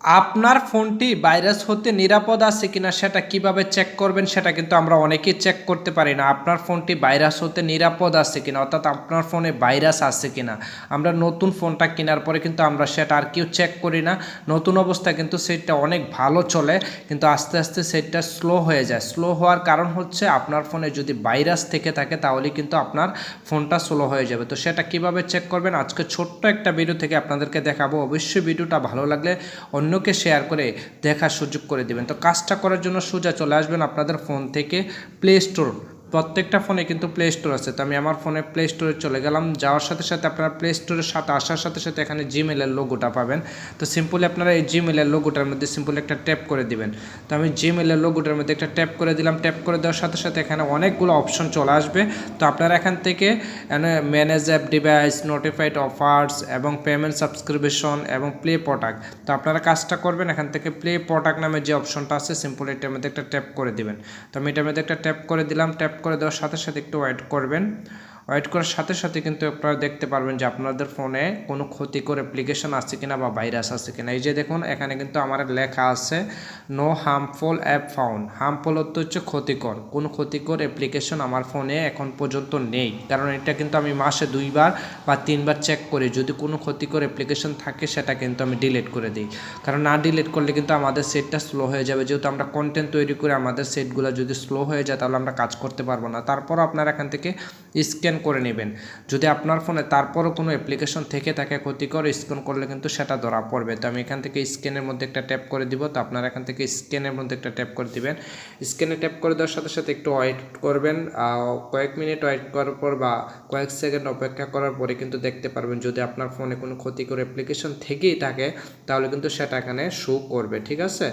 আপনার ফোনটি ভাইরাস হতে নিরাপদ আছে কিনা সেটা কীভাবে চেক করবেন সেটা কিন্তু আমরা অনেকেই চেক করতে পারি না। আপনার ফোনটি ভাইরাস হতে নিরাপদ আছে কিনা, অর্থাৎ আপনার ফোনে ভাইরাস আছে কিনা। আমরা নতুন ফোনটা কেনার পরে কিন্তু আমরা সেটা আর কেউ চেক করি না। নতুন অবস্থায় কিন্তু সেটটা অনেক ভালো চলে, কিন্তু আস্তে আস্তে সেটটা স্লো হয়ে যায়। স্লো হওয়ার কারণ হচ্ছে আপনার ফোনে যদি ভাইরাস থেকে থাকে তাহলে কিন্তু আপনার ফোনটা স্লো হয়ে যাবে। তো সেটা কীভাবে চেক করবেন? আজকে ছোট্ট একটা ভিডিও থেকে আপনাদেরকে দেখাবো। অবশ্যই ভিডিওটা ভালো লাগলে অন্যকে শেয়ার করে দেখার সুযোগ করে দিবেন। তো কাজটা করার জন্য সোজা চলে আসবেন আপনাদের ফোন থেকে প্লে স্টোর প্রত্যেকটা ফোনে কিন্তু প্লে স্টোর আছে। তো আমি আমার ফোনে প্লে স্টোরে চলে গেলাম। যাওয়ার সাথে সাথে আপনারা প্লে স্টোরের সাথে আসার সাথে সাথে এখানে জিমেলের লোগোটা পাবেন। তো সিম্পলি আপনারা এই জিমেলের লোগোটার মধ্যে সিম্পলি একটা ট্যাপ করে দিবেন। তো আমি জিমেলের লোগোটার মধ্যে একটা ট্যাপ করে দিলাম। ট্যাপ করে দেওয়ার সাথে সাথে এখানে অনেকগুলো অপশন চলে আসবে। তো আপনারা এখান থেকে manage app device notified offers এবং পেমেন্ট সাবস্ক্রিপশন এবং প্লে প্রোডাক্ট তো আপনারা কাজটা করবেন। এখান থেকে প্লে প্রোডাক্ট নামে যে অপশনটা আছে সিম্পলি এটার মধ্যে একটা ট্যাপ করে দিবেন। তো আমি এটার মধ্যে একটা ট্যাপ করে দিলাম। ট্যাপ করে দেওয়ার সাথে সাথে একটু ওয়েট করবেন। ওয়েট করার সাথে সাথে কিন্তু আপনারা দেখতে পারবেন যে আপনাদের ফোনে কোনো ক্ষতিকর অ্যাপ্লিকেশন আছে কিনা বা ভাইরাস আছে কিনা। এই যে দেখুন, এখানে কিন্তু আমার লেখা আছে no harmful app found harmful হচ্ছে ক্ষতিকর। কোনো ক্ষতিকর অ্যাপ্লিকেশন আমার ফোনে এখন পর্যন্ত নেই। কারণ এটা কিন্তু আমি মাসে দুইবার বা তিনবার চেক করি। যদি কোনো ক্ষতিকর অ্যাপ্লিকেশন থাকে, সেটা কিন্তু আমি ডিলিট করে দিই। কারণ না ডিলিট করলে কিন্তু আমাদের সেটটা স্লো হয়ে যাবে। যেহেতু আমরা কন্টেন্ট তৈরি করে আমাদের সেটগুলো যদি স্লো হয়ে যায়, তাহলে আমরা কাজ করতে পারব না। তারপর আপনারা এখান থেকে স্ক্যান করে নেবেন। যদি আপনার ফোনে তারপরও কোনো অ্যাপ্লিকেশন থেকে থাকে ক্ষতিকর স্ক্যান করলে কিন্তু সেটা ধরা পড়বে। তো আমি এখান থেকে স্ক্যানের মধ্যে একটা ট্যাপ করে দিব। তো আপনারা এখান থেকে স্ক্যানের মধ্যে একটা ট্যাপ করে দিবেন। স্ক্যানে ট্যাপ করে দেওয়ার সাথে সাথে একটু ওয়েট করবেন। কয়েক মিনিট ওয়েট করার পর বা কয়েক সেকেন্ড অপেক্ষা করার পরে কিন্তু দেখতে পারবেন যদি আপনার ফোনে কোনো ক্ষতিকর অ্যাপ্লিকেশন থেকেই থাকে, তাহলে কিন্তু সেটা এখানে শো করবে, ঠিক আছে?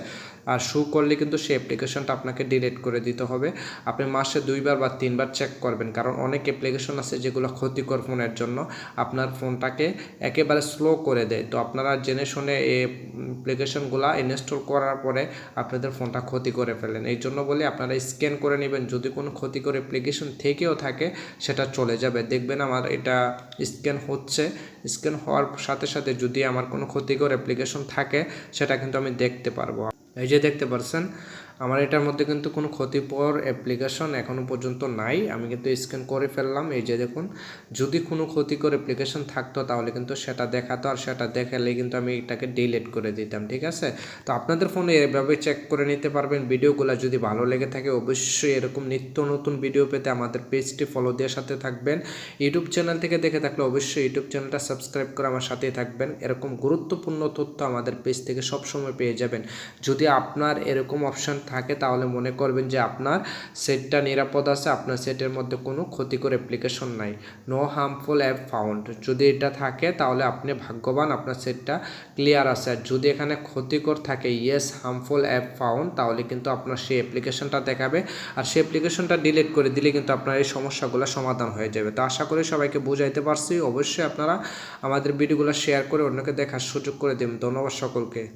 আর শো করলে কিন্তু সেই অ্যাপ্লিকেশনটা আপনাকে ডিলিট করে দিতে হবে। আপনি মাসে দুইবার বা তিনবার চেক করবেন। কারণ অনেক অ্যাপ্লিকেশন আছে যেগুলো ক্ষতিকর ফোনের জন্য, আপনার ফোনটাকে একেবারে স্লো করে দেয়। তো আপনারা জেনে শুনে এই অ্যাপ্লিকেশনগুলো ইনস্টল করার পরে আপনাদের ফোনটা ক্ষতি করে ফেলেন। এই জন্য বলি আপনারা স্ক্যান করে নেবেন। যদি কোনো ক্ষতিকর অ্যাপ্লিকেশন থেকেও থাকে, সেটা চলে যাবে। দেখবেন আমার এটা স্ক্যান হচ্ছে। স্ক্যান হওয়ার সাথে সাথে যদি আমার কোনো ক্ষতিকর অ্যাপ্লিকেশন থাকে, সেটা কিন্তু আমি দেখতে পারব। এই যে দেখতে পারছেন আমার এটার মধ্যে কিন্তু কোনো ক্ষতিপর অ্যাপ্লিকেশন এখনও পর্যন্ত নাই। আমি কিন্তু স্ক্যান করে ফেললাম। এই যে দেখুন, যদি কোনো ক্ষতিকর অ্যাপ্লিকেশন থাকতো তাহলে কিন্তু সেটা দেখাতো আর সেটা দেখালে কিন্তু আমি এটাকে ডিলিট করে দিতাম, ঠিক আছে? তো আপনাদের ফোনে এভাবে চেক করে নিতে পারবেন। ভিডিওগুলো যদি ভালো লেগে থাকে অবশ্যই এরকম নিত্য নতুন ভিডিও পেতে আমাদের পেজটি ফলো দেওয়ার সাথে থাকবেন। ইউটিউব চ্যানেল থেকে দেখে থাকলে অবশ্যই ইউটিউব চ্যানেলটা সাবস্ক্রাইব করে আমার সাথেই থাকবেন। এরকম গুরুত্বপূর্ণ তথ্য আমাদের পেজ থেকে সবসময় পেয়ে যাবেন। যদি আপনার এরকম অপশান থাকে, তাহলে মনে করবেন যে আপনার সেটটা নিরাপদ আছে, আপনার সেটের মধ্যে কোনো ক্ষতিকর অ্যাপ্লিকেশন নাই। নো হার্মফুল অ্যাপ ফাউন্ড যদি এটা থাকে, তাহলে আপনি ভাগ্যবান আপনার সেটটা ক্লিয়ার আছে। আর যদি এখানে ক্ষতিকর থাকে ইয়েস হার্মফুল অ্যাপ ফাউন্ড তাহলে কিন্তু আপনার সেই অ্যাপ্লিকেশনটা দেখাবে। আর সেই অ্যাপ্লিকেশনটা ডিলিট করে দিলে কিন্তু আপনার এই সমস্যাগুলো সমাধান হয়ে যাবে। তো আশা করি সবাইকে বুঝাইতে পারছি। অবশ্যই আপনারা আমাদের ভিডিওগুলো শেয়ার করে অন্যকে দেখার সুযোগ করে দেবেন। ধন্যবাদ সকলকে।